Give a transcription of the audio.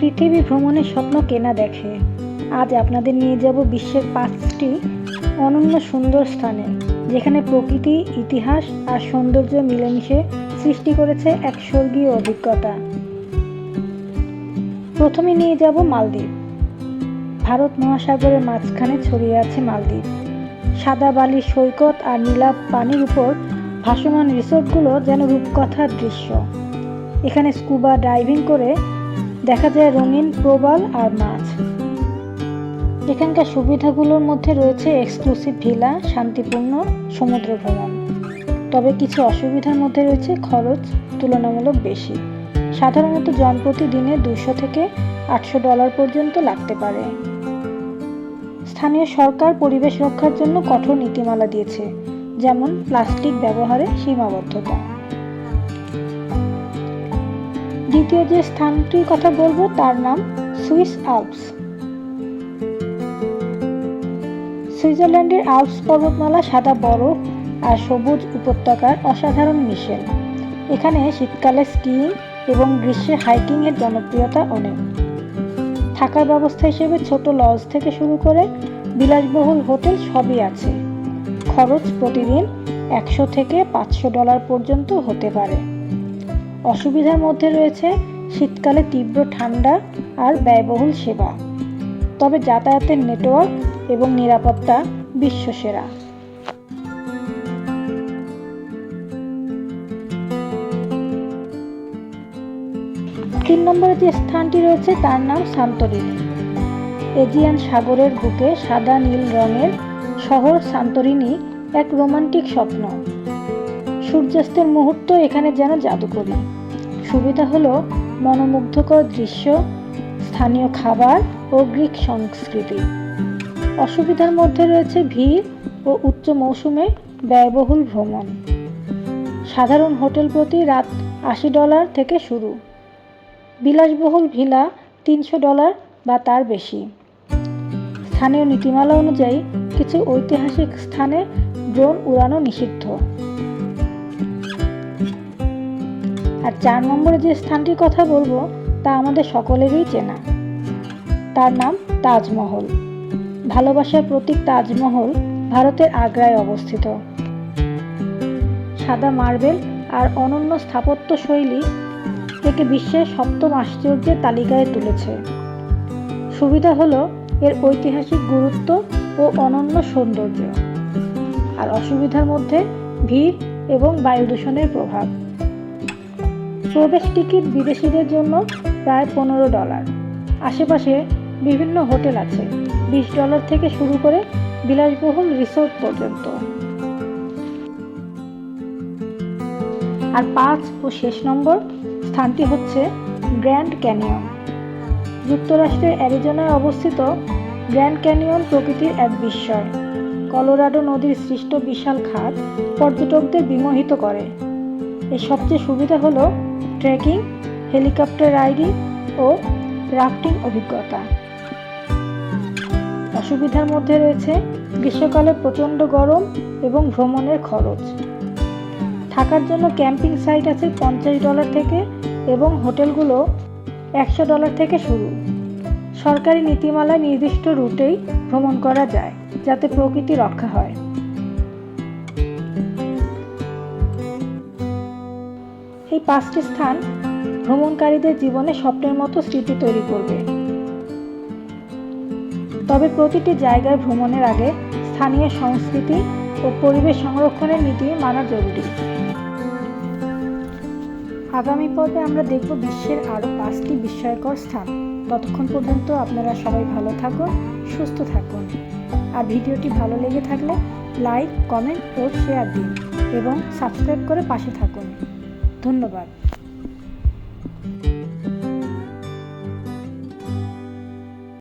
পৃথিবী ভ্রমণের স্বপ্ন কেনা দেখে। আজ আপনাদের নিয়ে যাব বিশ্বের পাঁচটি অনন্য সুন্দর স্থানে, যেখানে প্রকৃতি, ইতিহাস আর সৌন্দর্য মিলেমিশে সৃষ্টি করেছে এক স্বর্গীয় অভিজ্ঞতা। প্রথমে নিয়ে যাব মালদ্বীপ। ভারত মহাসাগরের মাঝখানে ছড়িয়ে আছে মালদ্বীপ। সাদা বালির সৈকত আর নীলাভ পানির উপর ভাসমান রিসোর্টগুলো যেন রূপকথার দৃশ্য। এখানে স্কুবা ডাইভিং করে দেখা যায় রঙিন, প্রবাল আর মাছ। এখানকার সুবিধাগুলোর মধ্যে রয়েছে এক্সক্লুসিভ ভিলা শান্তিপূর্ণ সমুদ্র ভ্রমণ তবে কিছু অসুবিধার মধ্যে রয়েছে খরচ তুলনামূলক বেশি। সাধারণত জনপ্রতি দিনে দুশো থেকে আটশো ডলার পর্যন্ত লাগতে পারে। স্থানীয় সরকার পরিবেশ রক্ষার জন্য কঠোর নীতিমালা দিয়েছে, যেমন প্লাস্টিক ব্যবহারে সীমাবদ্ধতা। দ্বিতীয় যে স্থানটির কথা বলব, তার নাম সুইস আল্পস। সুইজারল্যান্ডের আল্পস পর্বতমালা সাদা বরফ আর সবুজ উপত্যকার অসাধারণ মিশেল। এখানে শীতকালে স্কিইং এবং গ্রীষ্মে হাইকিংয়ের জনপ্রিয়তা অনেক। থাকার ব্যবস্থা হিসেবে ছোট লজ থেকে শুরু করে বিলাসবহুল হোটেল সবই আছে। খরচ প্রতিদিন একশো থেকে পাঁচশো ডলার পর্যন্ত হতে পারে। অসুবিধার মধ্যে রয়েছে শীতকালে তীব্র ঠান্ডা আর ব্যয়বহুল সেবা। তবে যাতায়াতের নেটওয়ার্ক এবং নিরাপত্তা বিশ্বসেরা। তিন নম্বরে যে স্থানটি রয়েছে তার নাম সান্তরিনী এজিয়ান সাগরের বুকে সাদা নীল রঙের শহর সান্তরিনী এক রোমান্টিক স্বপ্ন। সূর্যাস্তের মুহূর্ত এখানে যেন জাদুকরী। সুবিধা হলো মনোমুগ্ধকর দৃশ্য, স্থানীয় খাবার ও গ্রিক সংস্কৃতি। অসুবিধার মধ্যে রয়েছে ভিড় ও উচ্চ মৌসুমে ব্যয়বহুল ভ্রমণ। সাধারণ হোটেল প্রতি রাত আশি ডলার থেকে শুরু। বিলাসবহুল ভিলা তিনশো ডলার বা তার বেশি। স্থানীয় নীতিমালা অনুযায়ী কিছু ঐতিহাসিক স্থানে ড্রোন উড়ানো নিষিদ্ধ। চার নম্বরে যে স্থানটির কথা বলব, তা আমাদের সকলেরই চেনা। তার নাম তাজমহল। ভালোবাসার প্রতীক তাজমহল ভারতের আগ্রায় অবস্থিত। সাদা মার্বেল আর অনন্য স্থাপত্য শৈলী একে বিশ্বের সপ্তম আশ্চর্যের তালিকায় তুলেছে। সুবিধা হলো, এর ঐতিহাসিক গুরুত্ব ও অনন্য সৌন্দর্য। আর অসুবিধার মধ্যে ভিড় এবং বায়ু দূষণের প্রভাব। প্রবেশ টিকিট বিদেশিদের জন্য প্রায় পনেরো ডলার। আশেপাশে বিভিন্ন হোটেল আছে, বিশ ডলার থেকে শুরু করে বিলাসবহুল রিসোর্ট পর্যন্ত। আর পাঁচ ও শেষ নম্বর স্থানটি হচ্ছে গ্র্যান্ড ক্যানিয়ন। যুক্তরাষ্ট্রের অ্যারিজোনায় অবস্থিত গ্র্যান্ড ক্যানিয়ন প্রকৃতির এক বিস্ময়। কলোরাডো নদীর সৃষ্ট বিশাল খাত পর্যটকদের বিমোহিত করে। এর সবচেয়ে সুবিধা হলো ট্রেকিং, হেলিকপ্টার রাইডিং ও রাফটিং অভিজ্ঞতা। অসুবিধার মধ্যে রয়েছে গ্রীষ্মকালে প্রচণ্ড গরম এবং ভ্রমণের খরচ। থাকার জন্য ক্যাম্পিং সাইট আছে পঞ্চাশ ডলার থেকে এবং হোটেলগুলো একশো ডলার থেকে শুরু। সরকারি নীতিমালায় নির্দিষ্ট রুটেই ভ্রমণ করা যায়, যাতে প্রকৃতি রক্ষা হয়। এই পাঁচটি স্থান ভ্রমণকারীদের জীবনে স্বপ্নের মতো স্মৃতি তৈরি করবে। তবে প্রতিটি জায়গায় ভ্রমণের আগে স্থানীয় সংস্কৃতি ও পরিবেশ সংরক্ষণের নীতি মানা জরুরি। আগামী পর্বে আমরা দেখব বিশ্বের আরও পাঁচটি বিস্ময়কর স্থান। ততক্ষণ পর্যন্ত আপনারা সবাই ভালো থাকুন, সুস্থ থাকুন। আর ভিডিওটি ভালো লেগে থাকলে লাইক, কমেন্ট ও শেয়ার দিন এবং সাবস্ক্রাইব করে পাশে থাকুন। ধন্যবাদ।